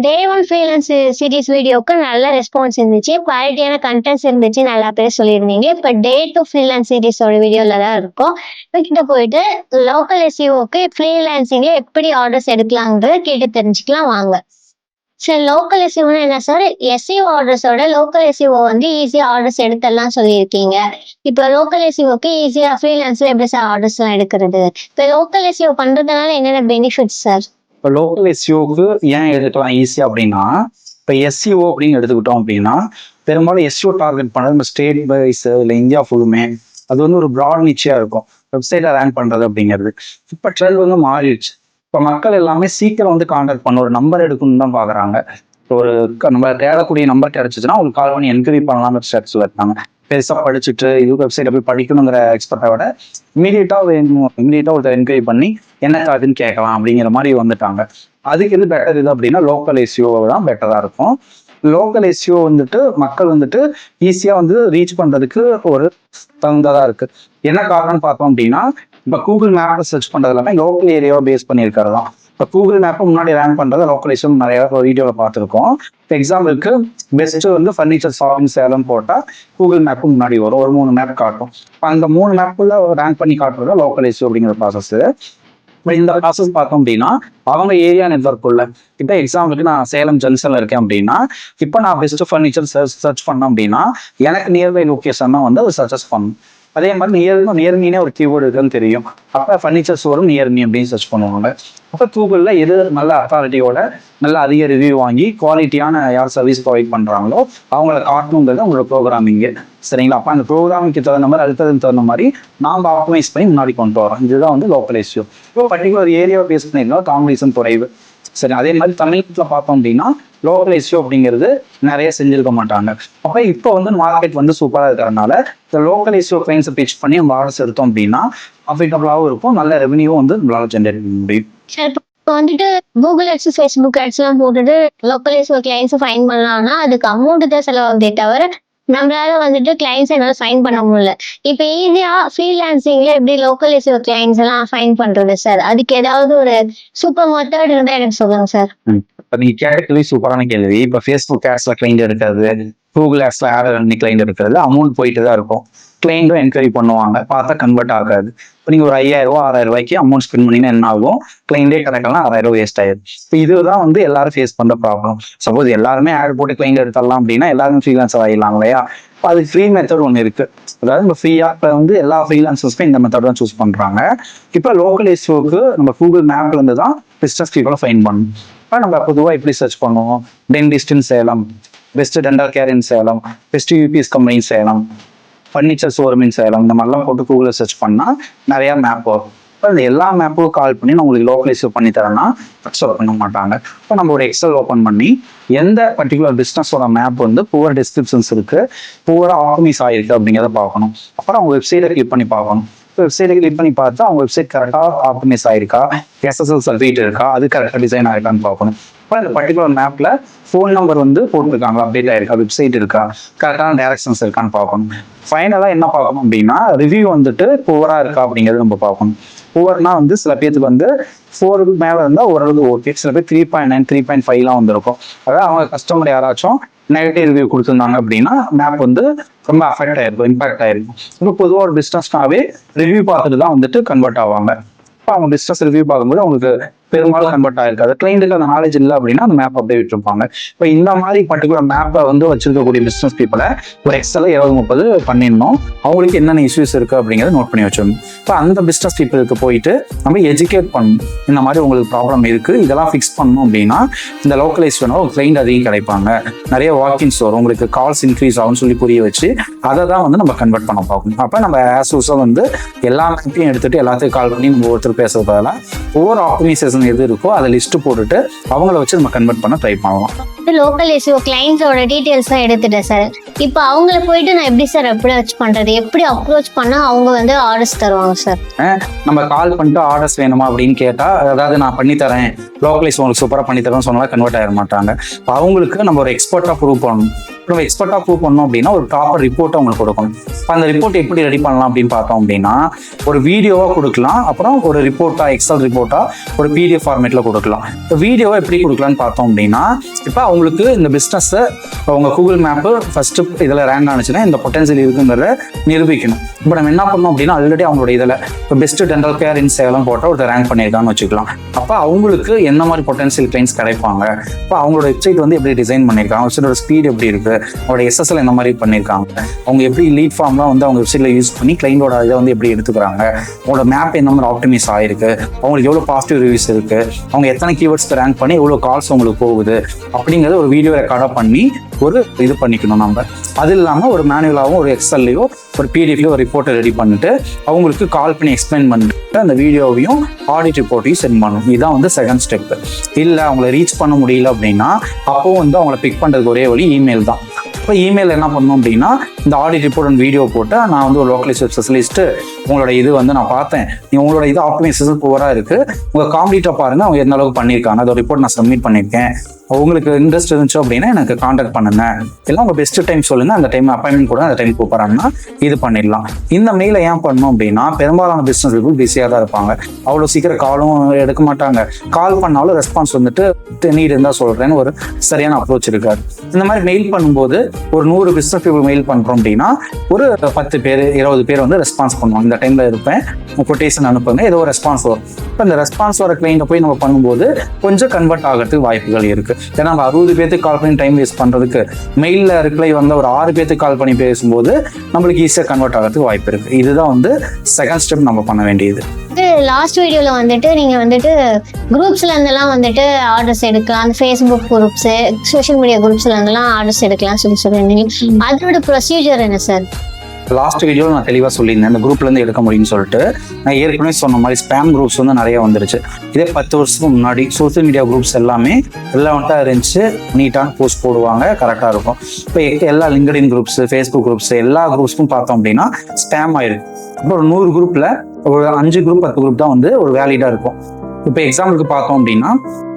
Day one freelance series வீடியோக்கு நல்ல response இருந்துச்சு. குவாலிட்டியான கண்டென்ட்ஸ் இருந்துச்சு. நல்லா பேர் சொல்லியிருந்தீங்க. இப்போ டே டூ ஃப்ரீலான்ஸ் சீரிஸோட வீடியோவில் தான் இருக்கும். கிட்ட போயிட்டு லோக்கல் எஸ்இஓக்கு ஃப்ரீலான்சிங்ல எப்படி ஆர்டர்ஸ் எடுக்கலாங்கிறத கேட்டு தெரிஞ்சுக்கலாம். வாங்க. சார் லோக்கல் எஸ்இஓனா என்ன சார் எஸ்இஓ ஆர்டர்ஸோட லோக்கல் எஸ்இஓ வந்து ஈஸியாக ஆர்டர்ஸ் எடுத்துடலாம் சொல்லியிருக்கீங்க. இப்போ லோக்கல் எஸ்இஓக்கு ஈஸியாக ஃப்ரீலான்ஸில் எப்படி சார் ஆர்டர்ஸ்லாம் எடுக்கிறது? இப்போ லோக்கல் எஸ்இஓ பண்ணுறதுனால என்னென்ன பெனிஃபிட்ஸ் சார் இப்போ லோக்கல் எஸ்சிஓக்கு ஏன் எடுக்கலாம் ஈஸி அப்படின்னா இப்போ எஸ்சிஓ அப்படின்னு எடுத்துக்கிட்டோம் அப்படின்னா பெரும்பாலும் எஸ்சிஓ டார்கெட் பண்ணுறது நம்ம ஸ்டேட் வைஸ் இல்லை இந்தியா ஃபுல்லுமே அது வந்து ஒரு ப்ராட் நிச்சயம் இருக்கும். வெப்சைட்டில் ரேங்க் பண்ணுறது அப்படிங்கிறது. இப்போ ட்ரெண்ட் வந்து மாறிடுச்சு. இப்போ மக்கள் எல்லாமே சீக்கிரம் வந்து கான்டாக்ட் பண்ண ஒரு நம்பர் எடுக்கணும்னு தான் பார்க்குறாங்க ஒரு நம்ம தேடக்கூடிய நம்பர் கிடைச்சிச்சுன்னா உங்களுக்கு கால் பண்ணி என்கொயரி பண்ணலாம்னு ஸ்டேட்டஸில் இருக்காங்க. பெருசாக படிச்சுட்டு இது வெப்சைட்டை போய் படிக்கணுங்கிற எக்ஸ்பர்ட்டை விட இமீடியட்டாக வேணும் இமீடியட்டாக ஒருத்தர் என்கொயரி பண்ணி என்ன காதுன்னு கேட்கலாம் அப்படிங்கிற மாதிரி வந்துட்டாங்க. அதுக்கு எது பெட்டர் இது அப்படின்னா லோக்கல் எஸ்யூ தான் பெட்டராக இருக்கும். லோக்கல் எஸ்யூ வந்துட்டு மக்கள் வந்துட்டு ஈஸியாக வந்து ரீச் பண்ணுறதுக்கு ஒரு தகுந்ததாக இருக்குது என்ன காரணம்னு பார்த்தோம் அப்படின்னா இப்போ கூகுள் மேப்பில் சர்ச் பண்ணுறது எல்லாமே லோக்கல் ஏரியாவை பேஸ் பண்ணியிருக்கிறது தான். இப்போ கூகுள் மேப்பை முன்னாடி ரேங்க் பண்ணுறது லோக்கல் நிறைய வீடியோவில் பார்த்துருக்கோம். இப்போ எக்ஸாம்பிளுக்கு பெஸ்ட்டு வந்து ஃபர்னிச்சர் ஷாப்பிங் சேலம் போட்டால் கூகுள் மேப்பு முன்னாடி வரும். ஒரு மூணு மேப் காட்டும். இப்போ அந்த மூணு மேப்புல ரேங்க் பண்ணி காட்டுறது லோக்கலைஸ் அப்படிங்கிற ப்ராசஸ் இப்போ இந்த ப்ராசஸ் பார்த்தோம் அப்படின்னா அவங்க ஏரியா நெட்ஒர்க் உள்ள. இப்போ எக்ஸாம்பிளுக்கு நான் சேலம் ஜங்ஷன்ல இருக்கேன் அப்படின்னா இப்போ நான் பெஸ்ட் ஃபர்னிச்சர் சர்ச் சர்ச் பண்ணேன் அப்படின்னா எனக்கு நியர்பை லொக்கேஷன் தான் வந்து அது சஜஸ்ட் பண்ணும் அதே மாதிரி நியர்னு நியர்மினே ஒரு கீவேர்டு இருக்குன்னு தெரியும். அப்போ ஃபர்னிச்சர்ஸ் வரும் நியர்மி அப்படின்னு சர்ச் பண்ணுவாங்க. அப்போ கூகுளில் எது நல்ல அத்தாரிட்டியோட நல்ல அதிக ரிவ்யூ வாங்கி குவாலிட்டியான யார் சர்வீஸ் ப்ரொவைட் பண்ணுறாங்களோ அவங்கள காட்டணுங்கிறது அவங்களோட ப்ரோக்ராமிங்கு சரிங்களா? அப்போ அந்த ப்ரோக்ராமிங்க்கு தகுந்த மாதிரி அடுத்ததுக்கு தகுந்த மாதிரி நாம் ஆப்டமைஸ் பண்ணி முன்னாடி கொண்டு வரோம். இதுதான் வந்து லோக்கல் இஷ்யூ இப்போ பர்டிகுலர் ஏரியாவை பேஸ் பண்ணியிருந்தோம் காம்படிஷன் குறைவு சரி அதே மாதிரி தமிழ்நாட்டில் பார்த்தோம் அப்படின்னா லோக்கல் இஷ்யூ அப்படிங்கிறது நிறைய செஞ்சிருக்க மாட்டாங்க. அப்போ இப்போ வந்து மார்க்கெட் வந்து சூப்பராக இருக்கிறதுனால இந்த லோக்கல் இஷ்யூ கிளைண்ட்ஸை பிச் பண்ணி நம்ம ஆர்டர்ஸ் எடுத்தோம் அப்படின்னா அஃபர்டபுளாகவும் இருக்கும் நல்ல ரெவன்யூவும் வந்து நம்மளால ஜென்ரேட் பண்ண முடியும். சார் இப்போ வந்துட்டு கூகுள் ஆட்ஸ் ஃபேஸ்புக் ஆட்ஸ்லாம் போட்டுட்டு லோக்கல் எஸ்ஓ கிளைண்ட்ஸை ஃபைன் பண்ணலாம்னா அதுக்கு அமௌண்ட் தான் செலவாகுதே தவிர நம்மளால வந்துட்டு கிளைண்ட்ஸ் என்னால் ஃபைன் பண்ண முடியல. இப்போ ஈஸியாக ஃப்ரீலான்சிங்ல எப்படி லோக்கல் எஸ்ஓ கிளைண்ட்ஸ் எல்லாம் ஃபைன் பண்றது சார் அதுக்கு ஏதாவது ஒரு சூப்பர் மெத்தட் இருந்தால் எனக்கு சொல்லுங்க சார் இப்போ நீங்கள் கேட்டகரி சூப்பரான கேள்வி இப்போ ஃபேஸ்புக் ஆட்ஸ்ல கிளைண்ட் எடுக்கிறது கூகுள் ஆட்ஸ்ல ஆட் பண்ணி கிளைண்ட் எடுக்கிறது அமௌண்ட் போயிட்டு தான் இருக்கும். கிளைண்ட்டும் என்கொயரி பண்ணுவாங்க பார்த்தா கன்வெர்ட் ஆகாது. இப்போ நீங்கள் ஒரு ஐயாயிரம் ரூபா ஆறாயிரம் ரூபாய்க்கு அமௌண்ட் ஸ்பெண்ட் பண்ணீங்கன்னா என்ன ஆகும்? கிளைண்டே கணக்கெல்லாம் ஆறாயிரம் ரூபாய் வேஸ்ட் ஆயிடும் இப்போ இதுதான் வந்து எல்லாரும் ஃபேஸ் பண்ணுற ப்ராப்ளம் சப்போஸ் எல்லாருமே ஆட் போட்டு கிளைண்ட் எடுத்துடலாம் அப்படின்னா எல்லாருமே ஃப்ரீலான்சர் ஆகிடலாம் இல்லையா? இப்போ அது ஃப்ரீ மெத்தட் ஒன்று இருக்கு. அதாவது நம்ம ஃப்ரீயாக இப்போ வந்து எல்லா ஃப்ரீலான்சர்ஸ்க்கும் இந்த மெத்தட் தான் சூஸ் பண்ணுறாங்க இப்போ லோக்கல் இஷ்யூக்கு நம்ம கூகுள் மேப்லேருந்து தான் பிஸ்னஸ் பீப்புளை ஃபைன் பண்ணணும். நம்ம பொதுவாக எப்படி சர்ச் பண்ணுவோம்? Dentist Salem best dental care in Salem best UPS company Salem furniture showroom in Salem இந்த மாதிரிலாம் போட்டு கூகுளில் சர்ச் பண்ணால் நிறையா மேப் வரும். இப்போ இந்த எல்லா மேப்பும் கால் பண்ணி நான் உங்களுக்கு லோக்கலைஸ் பண்ணி தரேன்னா அக்செப்ட் பண்ண மாட்டாங்க. இப்போ நம்ம ஒரு எக்ஸல் ஓப்பன் பண்ணி எந்த பர்டிகுலர் பிஸ்னஸோட மேப் வந்து புவர் டிஸ்கிரிப்ஷன்ஸ் இருக்குது புவராக ஆர்கனைஸ் ஆகிருக்கு அப்படிங்கிறத பார்க்கணும். அப்புறம் அவங்க வெப்சைட்டை கிளிக் பண்ணி பார்க்கணும். வெப்சைட்டை கிளிக் பண்ணி பார்த்தா அவங்க வெப்சைட் கரெக்டாக ஆப்டிமைஸ் ஆயிருக்கா? எஸ்எஸ்எல் சர்டிஃபிகேட் இருக்கா? அது கரெக்டாக டிசைன் ஆயிருக்கான்னு பார்க்கணும். இப்போ இந்த பர்டிகுலர் மேப்பில் ஃபோன் நம்பர் வந்து போட்டிருக்காங்களா அப்டேட் ஆயிருக்கா? வெப்சைட் இருக்கா? கரெக்டான டைரக்ஷன்ஸ் இருக்கான்னு பார்க்கணும். ஃபைனலாக என்ன பார்க்கணும் அப்படின்னா ரிவ்யூ வந்துட்டு புவராக இருக்கா அப்படிங்கிறது நம்ம பார்க்கணும். புவர்னா வந்து சில பேர்த்துக்கு வந்து ஃபோர் மேலே இருந்தால் ஓரளவுக்கு ஓகே சில பேர் three point nine three point ஃபைவ்லாம் வந்திருக்கும். அதாவது அவங்க கஸ்டமர் யாராச்சும் நெகட்டிவ் ரிவ்யூ கொடுத்துருந்தாங்க அப்படின்னா மேப் வந்து ரொம்ப அஃபெக்ட் ஆயிருக்கும் இம்பாக்ட் ஆயிருக்கும். இப்போ பொதுவாக ஒரு பிஸ்னஸ்னாவே ரிவ்யூ பார்த்துட்டு தான் வந்துட்டு கன்வெர்ட் ஆவாங்க. இப்போ அவங்க பிஸ்னஸ் ரிவ்யூ பார்க்கும்போது அவங்களுக்கு பெரும்பாலும் கன்வெர்ட் ஆயிருக்காது. கிளைண்ட்டுக்கு அந்த நாலேஜ் இல்லை அப்படின்னா அந்த மேப் அப்படியே விட்டுருப்பாங்க. இப்போ இந்த மாதிரி பர்டிகுலர் மேப்பை வந்து வச்சிருக்கக்கூடிய பிஸ்னஸ் பீப்புளை ஒரு எக்ஸல இருபது முப்பது பண்ணிடணும். அவங்களுக்கு என்னென்ன இஷ்யூஸ் இருக்கு அப்படிங்கிறத நோட் பண்ணி வச்சிடணும். இப்போ அந்த பிஸ்னஸ் பீப்புளுக்கு போயிட்டு நம்ம எஜுகேட் பண்ணணும். இந்த மாதிரி உங்களுக்கு ப்ராப்ளம் இருக்கு இதெல்லாம் ஃபிக்ஸ் பண்ணணும் அப்படின்னா இந்த லோக்கலைஸ் ஒரு கிளைண்ட் அதிகம் கிடைப்பாங்க. நிறைய வாக்கின்ஸ் வரும். உங்களுக்கு கால்ஸ் இன்க்ரீஸ் ஆகும்னு சொல்லி புரிய வச்சு அதை தான் வந்து நம்ம கன்வெர்ட் பண்ண பார்க்கணும். அப்போ நம்ம ஆஸ் யூஸாக வந்து எல்லா மேப்பையும் எடுத்துட்டு எல்லாத்தையும் கால் பண்ணி நம்ம ஒருத்தர் பேசுறதால ஒவ்வொரு ஆப்டிமைசேஷன் எது இருக்கோ அதை லிஸ்ட் போட்டுட்டு அவங்கள வச்சு நம்ம கன்வெர்ட் பண்ண ட்ரை பண்ணலாம். லோக்கல் எஸ்ஓ கிளைண்ட்ஸோட டீட்டெயில்ஸ் தான் எடுத்துட்டேன் சார் இப்போ அவங்கள போயிட்டு நான் எப்படி சார் அப்ரோச் பண்றது? எப்படி அப்ரோச் பண்ணா அவங்க வந்து ஆர்டர்ஸ் தருவாங்க சார் நம்ம கால் பண்ணிட்டு ஆர்டர்ஸ் வேணுமா அப்படின்னு கேட்டா அதாவது நான் பண்ணி தரேன் லோக்கலைஸ் உங்களுக்கு சூப்பராக பண்ணி தரேன்னு சொன்னா கன்வெர்ட் ஆகிட மாட்டாங்க. அப்ப அவங்களுக்கு நம்ம ஒரு எக்ஸ்பர்ட்டாக ப்ரூவ் பண்ணணும். நம்ம எக்ஸ்பர்ட்டாக ப்ரூவ் பண்ணோம் அப்படின்னா ஒரு ப்ராப்பர் ரிப்போர்ட்டை அவங்களுக்கு கொடுக்கணும். இப்போ அந்த ரிப்போர்ட் எப்படி ரெடி பண்ணலாம் அப்படின்னு பார்த்தோம் அப்படின்னா ஒரு வீடியோவாக கொடுக்கலாம். அப்புறம் ஒரு ரிப்போர்ட்டா எக்ஸல் ரிப்போர்ட்டா ஒரு பிடிஎஃப் ஃபார்மேட்டில் கொடுக்கலாம். இப்போ வீடியோவை எப்படி கொடுக்கலாம்னு பார்த்தோம் அப்படின்னா இப்போ அவங்களுக்கு இந்த பிஸ்னஸை அவங்க கூகுள் மேப்பு ஃபர்ஸ்ட் இதில் ரேங்க் ஆனிச்சுன்னா இந்த பொட்டன்சியல் இருக்குங்கிறத நிரூபிக்கணும். இப்போ நம்ம என்ன பண்ணோம் அப்படின்னா ஆல்ரெடி அவங்களோட இதில் இப்போ best dental care in Salem போட்டால் ஒருத்தர் ரேங்க் பண்ணியிருக்கான்னு வச்சுக்கலாம். அப்போ அவங்களுக்கு என்ன மாதிரி பொட்டன்சியல் கிளைண்ட்ஸ் கிடைப்பாங்க? இப்போ அவங்களோட வெப்சைட் வந்து எப்படி டிசைன் பண்ணியிருக்காங்க? வெப்சைட்டோட ஸ்பீட் எப்படி இருக்கு அவங்களோட எஸ்எஸ்எல் என்ன மாதிரி பண்ணியிருக்காங்க அவங்க எப்படி லீட் ஃபார்ம்லாம் வந்து அவங்க வெப்சைட்ல யூஸ் பண்ணி கிளைண்டோட இதை வந்து எப்படி எடுத்துக்கிறாங்க? அவங்களோட மேப் என்ன மாதிரி ஆப்டிமைஸ் ஆயிருக்கு? அவங்களுக்கு எவ்வளோ பாசிட்டிவ் ரிவ்யூஸ் இருக்கு? அவங்க எத்தனை கீவேர்ட்ஸ் ரேங்க் பண்ணி எவ்வளோ கால்ஸ் அவங்களுக்கு போகுது? அப்படிங்கிறத ஒரு வீடியோ ரெக்கார்டாக பண்ணி ஒரு இது பண்ணிக்கணும் நம்ம. அது இல்லாமல் ஒரு மேனுவலாகவும் ஒரு எக்ஸல்லையோ ஒரு பிடிஎஃப்லையோ ஒரு ரிப்போர்ட்டை ரெடி பண்ணிட்டு அவங்களுக்கு கால் பண்ணி எக்ஸ்பிளைன் பண்ணிட்டு அந்த வீடியோவையும் ஆடிட் ரிப்போர்ட்டையும் சென்ட் பண்ணணும். இதுதான் வந்து செகண்ட் ஸ்டெப் இல்லை அவங்கள ரீச் பண்ண முடியல அப்படின்னா அப்போ வந்து அவங்கள பிக் பண்ணுறதுக்கு ஒரே வழி இமெயில் தான். இப்போ இமெயில் என்ன பண்ணணும் அப்படின்னா இந்த ஆடிட் ரிப்போர்ட் அண்ட் வீடியோ போட்டு நான் வந்து ஒரு லோக்கலைஸ் ஸ்பெஷலிஸ்ட்டு உங்களோட இது வந்து நான் பார்த்தேன். நீ உங்களோட இது ஆப்டிமைசேஷன் புவராக இருக்குது உங்கள் காம்ப்ளீட்டாக பாருங்கள் அவங்க எந்த அளவுக்கு பண்ணியிருக்காங்க. அதோட ரிப்போர்ட் நான் சப்மிட் பண்ணியிருக்கேன். உங்களுக்கு இன்ட்ரெஸ்ட் இருந்துச்சு அப்படின்னா எனக்கு காண்டாக்ட் பண்ணுங்க. இல்லை உங்கள் பெஸ்ட் டைம் சொல்லுங்க. அந்த டைம் அப்பாயின்மெண்ட் கூட அந்த டைம் கூப்பிட்றாங்கன்னா இது பண்ணிடலாம். இந்த மெயிலை ஏன் பண்ணணும் அப்படின்னா பெரும்பாலான பிஸ்னஸ் பீப்புள் பிஸியாக தான் இருப்பாங்க. அவ்வளோ சீக்கிரம் காலும் எடுக்க மாட்டாங்க. கால் பண்ணாலும் ரெஸ்பான்ஸ் வந்துட்டு நீட் இருந்தால் சொல்கிறேன்னு ஒரு சரியான அப்ரோச் இருக்காது. இந்த மாதிரி மெயில் பண்ணும்போது ஒரு நூறு பிஸ்னஸ் பீப்புள் மெயில் பண்ணுறோம் அப்படின்னா ஒரு பத்து பேர் இருபது பேர் வந்து ரெஸ்பான்ஸ் பண்ணுவாங்க. இந்த டைமில் இருப்பேன். கொட்டேஷன் அனுப்புங்க. ஏதோ ஒரு ரெஸ்பான்ஸ் வரும். இப்போ இந்த ரெஸ்பான்ஸ் வர கிளைண்ட்டை போய் நம்ம பண்ணும்போது கொஞ்சம் கன்வெர்ட் ஆகிறதுக்கு வாய்ப்புகள் இருக்கு. ஏன்னா நம்ம அறுபது பேர்த்துக்கு கால் பண்ணி டைம் வேஸ்ட் பண்ணுறதுக்கு மெயிலில் ரிப்ளை வந்த ஒரு ஆறு பேர்த்துக்கு கால் பண்ணி பேசும்போது நம்மளுக்கு ஈஸியாக கன்வெர்ட் ஆகிறதுக்கு வாய்ப்பு இருக்கு. இதுதான் வந்து செகண்ட் ஸ்டெப் நம்ம பண்ண வேண்டியது. லாஸ்ட் வீடியோல வந்துட்டு நீங்க வந்துட்டு குரூப்ஸ்ல இருந்தெல்லாம் வந்துட்டு ஆர்டர்ஸ் எடுக்கலாம். அந்த ஃபேஸ்புக் குரூப்ஸ் சோஷியல் மீடியா குரூப்ஸ்ல இருந்தெல்லாம் ஆர்டர்ஸ் எடுக்கலாம் சொல்லி சொல்லியிருந்தீங்க அதோட ப்ரொசீஜர் என்ன சார் லாஸ்ட் வீடியோவில் நான் தெளிவாக சொல்லியிருந்தேன். இந்த குரூப்லேருந்து எடுக்க முடியும்னு சொல்லிட்டு நான் ஏற்கனவே சொன்ன மாதிரி ஸ்பேம் குரூப்ஸ் வந்து நிறைய வந்துருச்சு. இதே பத்து வருஷத்துக்கு முன்னாடி சோஷியல் மீடியா குரூப்ஸ் எல்லாமே ரிலவெண்ட்டாக இருந்துச்சு. நீட்டான போஸ்ட் போடுவாங்க கரெக்டாக இருக்கும். இப்போ எல்லா லிங்கடின் குரூப்ஸ் ஃபேஸ்புக் குரூப்ஸ் எல்லா குரூப்ஸும் பார்த்தோம் அப்படின்னா ஸ்பேம் ஆயிருக்கு. இப்போ ஒரு நூறு குரூப்பில் ஒரு அஞ்சு குரூப் பத்து குரூப் தான் வந்து ஒரு வேலிடாக இருக்கும். இப்போ எக்ஸாம்பிளுக்கு பார்த்தோம் அப்படின்னா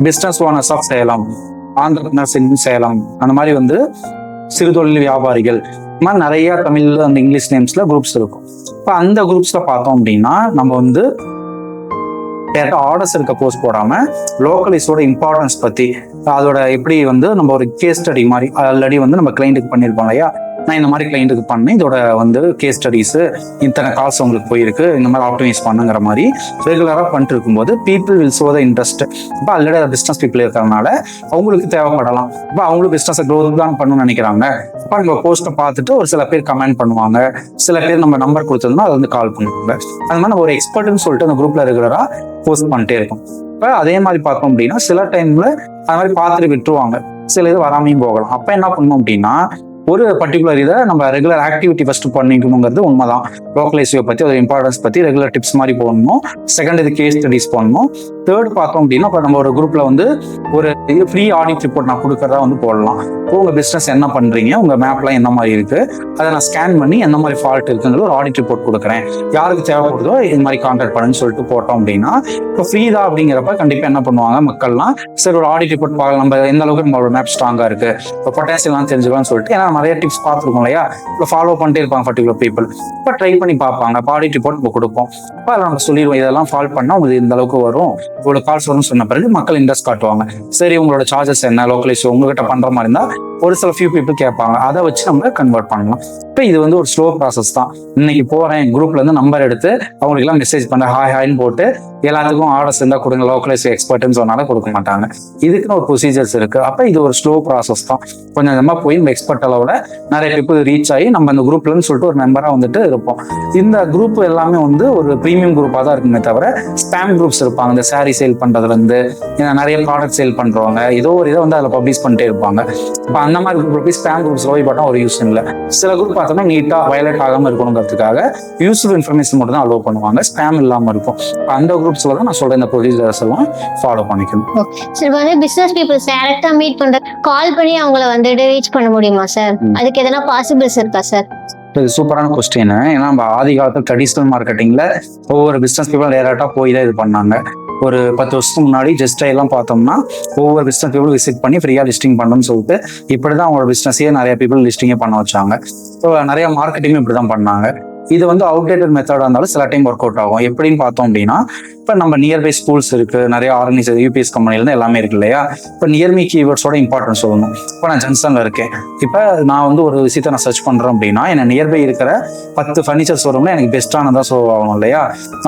business owners of Salem entrepreneurs in Salem அந்த மாதிரி வந்து சிறுதொழில் வியாபாரிகள் மாதிரி நிறைய தமிழ்ல அந்த இங்கிலீஷ் நேம்ஸ்ல குரூப்ஸ் இருக்கும். இப்போ அந்த குரூப்ஸ்ல பார்த்தோம் அப்படின்னா நம்ம வந்து டேரக்டா ஆர்டர்ஸ் இருக்க போஸ்ட் போடாம லோக்கலிஸோட இம்பார்ட்டன்ஸ் பத்தி அதோட எப்படி வந்து நம்ம ஒரு கேஸ் ஸ்டடி மாதிரி ஆல்ரெடி வந்து நம்ம கிளைண்ட்டுக்கு பண்ணியிருப்போம் இல்லையா? நான் இந்த மாதிரி கிளைண்ட்டுக்கு பண்ணேன். இதோட வந்து கேஸ் ஸ்டடிஸ் இத்தனை காசு உங்களுக்கு போயிருக்கு. இந்த மாதிரி ஆப்டிமைஸ் பண்ணுங்கிற மாதிரி ரெகுலராக பண்ணிட்டு இருக்கும்போது people will so the interest இப்போ ஆல்ரெடி பிஸ்னஸ் பீப்புள் இருக்கிறதுனால அவங்களுக்கு தேவைப்படலாம். இப்போ அவங்களுக்கு பிஸ்னஸை க்ரோத் தான் பண்ணணும்னு நினைக்கிறாங்க. இப்போ நம்ம போஸ்ட்டை பார்த்துட்டு ஒரு சில பேர் கமெண்ட் பண்ணுவாங்க. சில பேர் நம்ம நம்பர் கொடுத்துருந்தோம்னா அதை வந்து கால் பண்ணுவாங்க. அது மாதிரி நம்ம ஒரு எக்ஸ்பர்ட்னு சொல்லிட்டு அந்த குரூப்ல ரெகுலராக போஸ்ட் பண்ணிட்டே இருக்கும். இப்போ அதே மாதிரி பார்த்தோம் அப்படின்னா சில டைம்ல அது மாதிரி பார்த்துட்டு விட்டுருவாங்க. சில இது வராமையும் போகலாம். அப்போ என்ன பண்ணணும் அப்படின்னா ஒரு பர்டிகுலர் இதை நம்ம ரெகுலர் ஆக்டிவிட்டி ஃபர்ஸ்ட் பண்ணிக்கணுங்கிறது உண்மைதான். லோக்கலைஸியோ பற்றி அதோட இம்பார்ட்டன்ஸ் பற்றி ரெகுலர் டிப்ஸ் மாதிரி போடணும். செகண்ட் இது கேஸ் ஸ்டடிஸ் பண்ணணும் தேர்ட் பார்த்தோம் அப்படின்னா இப்போ நம்ம ஒரு குரூப்பில் வந்து ஒரு இது ஃப்ரீ ஆடிட் ரிப்போர்ட் நான் கொடுக்குறதா வந்து போடலாம். இப்போ உங்கள் பிஸ்னஸ் என்ன பண்ணுறீங்க உங்கள் மேப்லாம் என்ன மாதிரி இருக்குது அதை நான் ஸ்கேன் பண்ணி என்ன மாதிரி ஃபால்ட் இருக்குங்கிறது ஒரு ஆடிட் ரிப்போர்ட் கொடுக்குறேன். யாருக்கு தேவைப்படுதோ இது மாதிரி கான்டாக்ட் பண்ணுன்னு சொல்லிட்டு போட்டோம் அப்படின்னா இப்போ ஃப்ரீ தான் அப்படிங்கிறப்ப கண்டிப்பாக என்ன பண்ணுவாங்க மக்கள்லாம் சரி ஒரு ஆடிட் ரிப்போர்ட் பார்க்கலாம். நம்ம எந்த அளவுக்கு நம்மளோட மேப் ஸ்ட்ராங்காக இருக்குது இப்போ பொட்டாசியம்லாம் தெரிஞ்சுக்கலாம்னு சொல்லிட்டு ஏன்னா நிறைய டிப்ஸ் பார்த்துருக்கோம் இல்லையா? இப்போ ஃபாலோ பண்ணிட்டே இருப்பாங்க பர்டிகுலர் பீப்புள் இப்போ ட்ரை பண்ணி பார்ப்பாங்க. இப்போ ரிப்போர்ட் நம்ம கொடுப்போம். இப்போ அதில் நம்ம சொல்லிடுவோம். இதெல்லாம் ஃபால் பண்ணால் உங்களுக்கு இந்த அளவுக்கு வரும். இவ்வளோ கால்ஸ் வரும்னு சொன்ன பிறகு மக்கள் இன்ட்ரெஸ்ட் காட்டுவாங்க. சரி உங்களோட சார்ஜஸ் என்ன? லோக்கலைஸ் உங்ககிட்ட பண்ற மாதிரி இருந்தா ஒரு சில ஃபியூ பீப்புள் கேட்பாங்க. அதை வச்சு நம்ம கன்வெர்ட் பண்ணலாம். இப்போ இது வந்து ஒரு ஸ்லோ ப்ராசஸ் தான். இன்னைக்கு போகிறேன் குரூப்ல இருந்து நம்பர் எடுத்து அவங்களுக்குலாம் மெசேஜ் பண்ண ஹாய் ஹாய்னு போட்டு எல்லாத்துக்கும் ஆர்டர்ஸ் இருந்தால் கொடுங்க. லோக்கலைஸ் எக்ஸ்பர்ட்னு சொன்னாலும் கொடுக்க மாட்டாங்க. இதுக்குன்னு ஒரு ப்ரொசீஜர்ஸ் இருக்கு. அப்போ இது ஒரு ஸ்லோ ப்ராசஸ் தான். கொஞ்சம் கொஞ்சமாக போய் நம்ம எக்ஸ்பர்ட் அளவோட நிறைய பீப்புள் ரீச் ஆகி நம்ம அந்த குரூப்லன்னு சொல்லிட்டு ஒரு மெம்பராக வந்துட்டு இருப்போம். இந்த குரூப் எல்லாமே வந்து ஒரு ப்ரீமியம் குரூப்பாக தான் இருக்குமே தவிர ஸ்பேம் குரூப்ஸ் இருப்பாங்க. இந்த சாரி சேல் பண்றதுலேருந்து நிறைய ப்ராடக்ட் சேல் பண்ணுறவங்க ஏதோ ஒரு இதை வந்து அதில் பப்ளிஷ் பண்ணிட்டே இருப்பாங்க. இப்போ அந்த மாதிரி குரூப் போய் ஸ்பேம் குரூப்ஸ் போய் பார்த்தா ஒரு யூஸ் இல்லை. சில குரூப் பார்த்தோம்னா நீட்டாக வயலட் ஆகாமல் இருக்கணுங்கிறதுக்காக யூஸ்ஃபுல் இன்ஃபர்மேஷன் மட்டும் தான் அலோவ் பண்ணுவாங்க. ஸ்பேம் இல்லாமல் இருக்கும். அந்த குரூப்ஸில் தான் நான் சொல்ற இந்த ப்ரொசீஜர்ஸ் எல்லாம் ஃபாலோ பண்ணிக்கணும். சரி வந்து பிசினஸ் பீப்புள்ஸ் டைரக்டா மீட் பண்ற கால் பண்ணி அவங்கள வந்துட்டு ரீச் பண்ண முடியுமா சார். அதுக்கு எதனா பாசிபிள்ஸ் இருக்கா சார் இது சூப்பரான கொஸ்டின் ஏன்னா நம்ம ஆதி காலத்தில் ட்ரெடிஷ்னல் மார்க்கெட்டிங்ல ஒவ்வொரு பிஸ்னஸ் பீப்புள் டேரக்டாக போய் தான் இது பண்ணாங்க. ஒரு பத்து வருஷத்துக்கு முன்னாடி ஜஸ்ட் எல்லாம் பார்த்தோம்னா ஒவ்வொரு பிஸ்னஸ் பீப்புள் விசிட் பண்ணி ஃப்ரீயாக லிஸ்டிங் பண்ணணும்னு சொல்லிட்டு இப்படி தான் அவங்களோட பிஸ்னஸையே நிறைய பீப்புள் லிஸ்டிங்கே பண்ண வச்சாங்க. ஸோ நிறைய மார்க்கெட்டிங்கும் இப்படி தான் பண்ணாங்க. இது வந்து அவுடேட்டட் மெத்தடாக இருந்தாலும் சில டைம் ஒர்க் அவுட் ஆகும். எப்படின்னு பார்த்தோம் அப்படின்னா இப்போ நம்ம நியர்பை ஸ்கூல்ஸ் இருக்கு. நிறைய ஆர்கனைசேஷன் யூபிஎஸ் கம்பெனிலேருந்து எல்லாமே இருக்கு இல்லையா? இப்போ நியர்மி கீவேர்ட்ஸோட இம்பார்ட்டன்ஸ் சொல்லணும். இப்போ நான் ஜங்ஷனில் இருக்கேன். இப்போ நான் வந்து ஒரு விஷயத்தை நான் சர்ச் பண்ணுறேன் அப்படின்னா என்ன நியர்பை இருக்கிற பத்து ஃபர்னிச்சர் ஷோரூம்ல எனக்கு பெஸ்ட்டானதாக ஷோ ஆகணும் இல்லையா?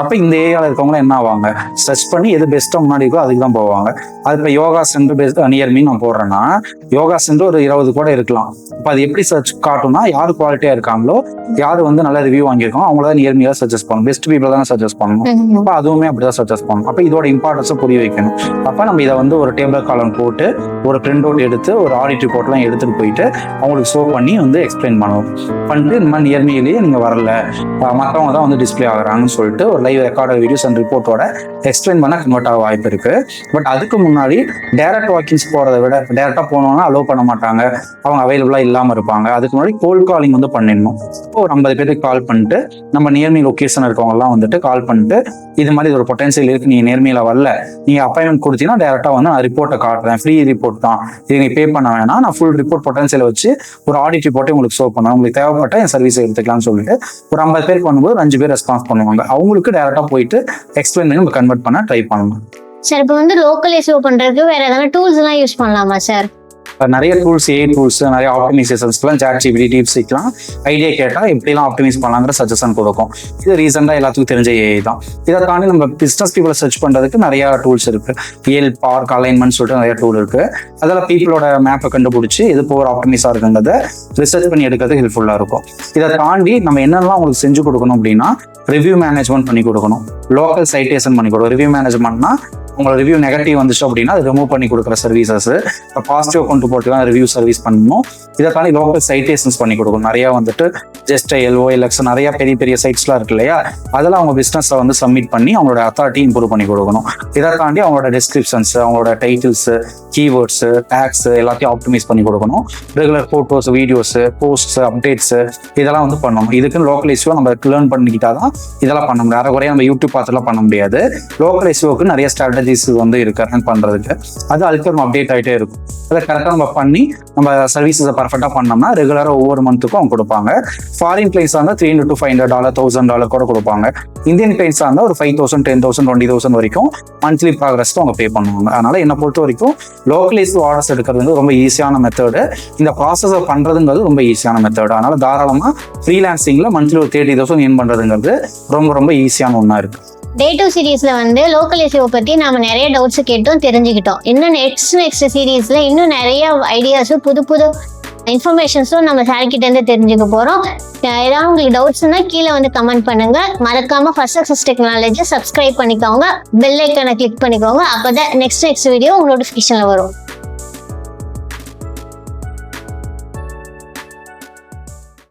அப்போ இந்த ஏரியாவில் இருக்கவங்க என்ன ஆவாங்க? சர்ச் பண்ணி எது பெஸ்ட்டாக முன்னாடி இருக்கோ அதுக்கு தான் போவாங்க. அது இப்போ யோகா சென்டர் பெஸ்ட் நியர்மி நான் போடுறேன்னா யோகா சென்டர் ஒரு இருபது கூட இருக்கலாம். இப்போ அது எப்படி சர்ச் காட்டும்னா யார் குவாலிட்டியாக இருக்காங்களோ யார் வந்து நல்ல ரிவ்யூ வாங்கியிருக்கோம் அவங்கள தான் நியர்மியாக சஜஸ்ட் பண்ணணும். பெஸ்ட் பீப்புள் தான் சஜஸ்ட் பண்ணணும். அப்போ அதுவுமே அப்படிதான் சஜஸ்ட் பண்ணணும். அப்போ இதோட இம்பார்ட்டன்ஸை புரிய வைக்கணும். அப்போ நம்ம இதை வந்து ஒரு டேபிள் காலம் போட்டு ஒரு பிரிண்ட் அவுட் எடுத்து ஒரு ஆடிட் ரிப்போர்ட்லாம் எடுத்துகிட்டு போயிட்டு அவங்களுக்கு ஷோ பண்ணி வந்து எக்ஸ்பிளைன் பண்ணணும் பண்ணிட்டு இந்த மாதிரி நேர்மையிலேயே நீங்கள் வரல. மற்றவங்க தான் வந்து டிஸ்ப்ளே ஆகுறாங்கன்னு சொல்லிட்டு ஒரு லைவ் ரெக்கார்டு வீடியோஸ் அண்ட் ரிப்போர்ட்டோட எக்ஸ்பிளைன் பண்ண கன்வெர்ட் ஆக வாய்ப்பு இருக்கு. பட் அதுக்கு முன்னாடி டேரக்ட் வாக்கிங்ஸ் போகிறத விட டேரெக்டாக போனோம்னா அலோவ் பண்ண மாட்டாங்க. அவங்க அவைலபிளாக இல்லாமல் இருப்பாங்க. அதுக்கு முன்னாடி கோல்ட் காலிங் வந்து பண்ணிடணும். இப்போ ஒரு ஐம்பது பேருக்கு கால் பண்ணிட்டு நம்ம நியர்மி லொக்கேஷன் இருக்கவங்கலாம் வந்துட்டு கால் பண்ணிட்டு இது மாதிரி ஒரு பொட்டன்சியல் இருக்கு நீங்க நேர்மையில வரல நீங்க அப்பாயின்மெண்ட் கொடுத்தீங்கன்னா டேரக்டா வந்து நான் ரிப்போர்ட்டை காட்டுறேன். ஃப்ரீ ரிப்போர்ட் தான். இது நீ பே பண்ண வேணாம். நான் ஃபுல் ரிப்போர்ட் பொட்டன்சியல் வச்சு ஒரு ஆடிட் ரிப்போர்ட்டை உங்களுக்கு ஷோ பண்ணுவேன் உங்களுக்கு தேவைப்பட்ட என் சர்வீஸ் எடுத்துக்கலாம்னு சொல்லிட்டு ஒரு ஐம்பது பேர் பண்ணும்போது அஞ்சு பேர் ரெஸ்பான்ஸ் பண்ணுவாங்க. அவங்களுக்கு டேரக்டா போயிட்டு எக்ஸ்பிளைன் பண்ணி கன்வெர்ட் பண்ண ட்ரை பண்ணணும் சார் இப்போ வந்து லோக்கல் எஸ்ஓ பண்றதுக்கு வேற ஏதாவது டூல்ஸ் எல்லாம் யூஸ் பண்ணலாமா சார் நிறைய டூல்ஸ் ஏ டூல்ஸ் நிறைய ஆப்டிமைசேஷன்ஸ்க்குலாம் சாட் ஜிபிடி டீப்ஸிக்லாம் ஐடியா கேட்டால் எப்படிலாம் ஆப்டிமைஸ் பண்ணலாங்கிற சஜஷன் கொடுக்கும். இது ரீசெண்டாக எல்லாத்துக்கும் தெரிஞ்ச ஏஐ தான். இதை தாண்டி நம்ம பிஸ்னஸ் பீப்புளை சர்ச் பண்ணுறதுக்கு நிறைய டூல்ஸ் இருக்கு. ஏல் பார்க் அலைன்மெண்ட் சொல்லிட்டு நிறைய டூல் இருக்கு. அதில் பீப்புளோட மேப்பை கண்டுபிடிச்சி எது போகிற ஆப்டிமைஸாக இருக்குங்கிறத ரிசர்ச் பண்ணி எடுக்கிறது ஹெல்ப்ஃபுல்லாக இருக்கும். இதை தாண்டி நம்ம என்னெல்லாம் உங்களுக்கு செஞ்சு கொடுக்கணும் அப்படின்னா ரிவ்யூ மேனேஜ்மெண்ட் பண்ணி கொடுக்கணும். லோக்கல் சைட்டேஷன் பண்ணி கொடுக்கணும். ரிவ்யூ மேனேஜ்மெண்ட்னா உங்களோட ரிவ்யூ நெகட்டிவ் வந்துச்சு அப்படின்னா அது ரிமூவ் பண்ணி கொடுக்குற சர்வீசஸ் இப்போ பாசிட்டிவ் கொண்டு போட்டு தான் ரிவ்யூ சர்வீஸ் பண்ணணும். இதை தாண்டி லோக்கல் சைட்டேஷன்ஸ் பண்ணி கொடுக்கும் நிறைய வந்துட்டு ஜஸ்ட் எல்ஓ எல்எக்ஸ் நிறைய பெரிய பெரிய சைட்ஸ்லாம் இருக்கு இல்லையா? அதெல்லாம் அவங்க பிஸ்னஸை வந்து சப்மிட் பண்ணி அவங்களோட அத்தாரிட்டி இம்ப்ரூவ் பண்ணி கொடுக்கணும். இதை தாண்டி அவங்களோட டிஸ்கிரிப்ஷன்ஸ் அவங்களோட டைட்டில்ஸ் கீவேர்ட்ஸ் டேக்ஸ் எல்லாத்தையும் ஆப்டிமைஸ் பண்ணி கொடுக்கணும். Regular photos videos posts updates இதெல்லாம் வந்து பண்ணணும். இதுக்குன்னு லோக்கல் இஷ்யூ நம்ம லேர்ன் பண்ணிக்கிட்டா தான் இதெல்லாம் பண்ண முடியும். அரை நம்ம யூடியூப் பார்த்துலாம் பண்ண முடியாது. லோக்கல் இஷ்யூக்கு நிறைய ஸ்ட்ராட்டஜிஸ் வந்து இருக்கு ரன் பண்றதுக்கு. அது நம்ம அப்டேட் ஆகிட்டே இருக்கும். அதை கரெக்டாக நம்ம பண்ணி நம்ம சர்வீசஸை பர்ஃபெக்டாக பண்ணோம்னா ரெகுலராக ஒவ்வொரு மந்த்துக்கும் அவங்க கொடுப்பாங்க. ஃபாரின் கிளைண்ட்ஸாக இருந்தால் three hundred to five hundred dollar thousand dollar கூட கொடுப்பாங்க. இந்தியன் கிளைண்ட்ஸாக இருந்தால் ஒரு five thousand ten thousand twenty thousand வரைக்கும் மந்த்லி ப்ராக்ரஸ் அவங்க பே பண்ணுவாங்க. அதனால் என்னை பொறுத்த வரைக்கும் லோக்கலைஸ் ஆர்டர்ஸ் எடுக்கிறது வந்து ரொம்ப ஈஸியான மெத்தடு இந்த ப்ராசஸை பண்ணுறதுங்கிறது ரொம்ப ஈஸியான மெத்தடு அதனால் தாராளமாக ஃப்ரீலான்சிங்கில் மந்த்லி ஒரு தேர்ட்டி தௌசண்ட் ஏன் பண்ணுறதுங்கிறது ரொம்ப ரொம்ப ஈஸியான ஒன்றா இருக்குது டே டூ சீரீஸ்ல வந்து லோக்கல் எஸ்ஓ பத்தி நாம நிறைய டவுட்ஸ் கேட்டோம் தெரிஞ்சுக்கிட்டோம். இன்னும் நெக்ஸ்ட் நெக்ஸ்ட் சீரீஸ்ல இன்னும் நிறைய ஐடியாஸும் புது புது இன்ஃபர்மேஷன்ஸும் நம்ம சார்கிட்ட இருந்து தெரிஞ்சுக்க போறோம். ஏதாவது உங்களுக்கு டவுட்ஸ்னா கீழே வந்து கமெண்ட் பண்ணுங்க. மறக்காம ஃபர்ஸ்ட் சக்சஸ் டெக்னாலஜி சப்ஸ்கிரைப் பண்ணிக்கோங்க. பெல் ஐக்கனை கிளிக் பண்ணிக்கோங்க. அப்பதான் நெக்ஸ்ட் நெக்ஸ்ட் வீடியோ உங்க நோட்டிஃபிகேஷன்ல வரும்.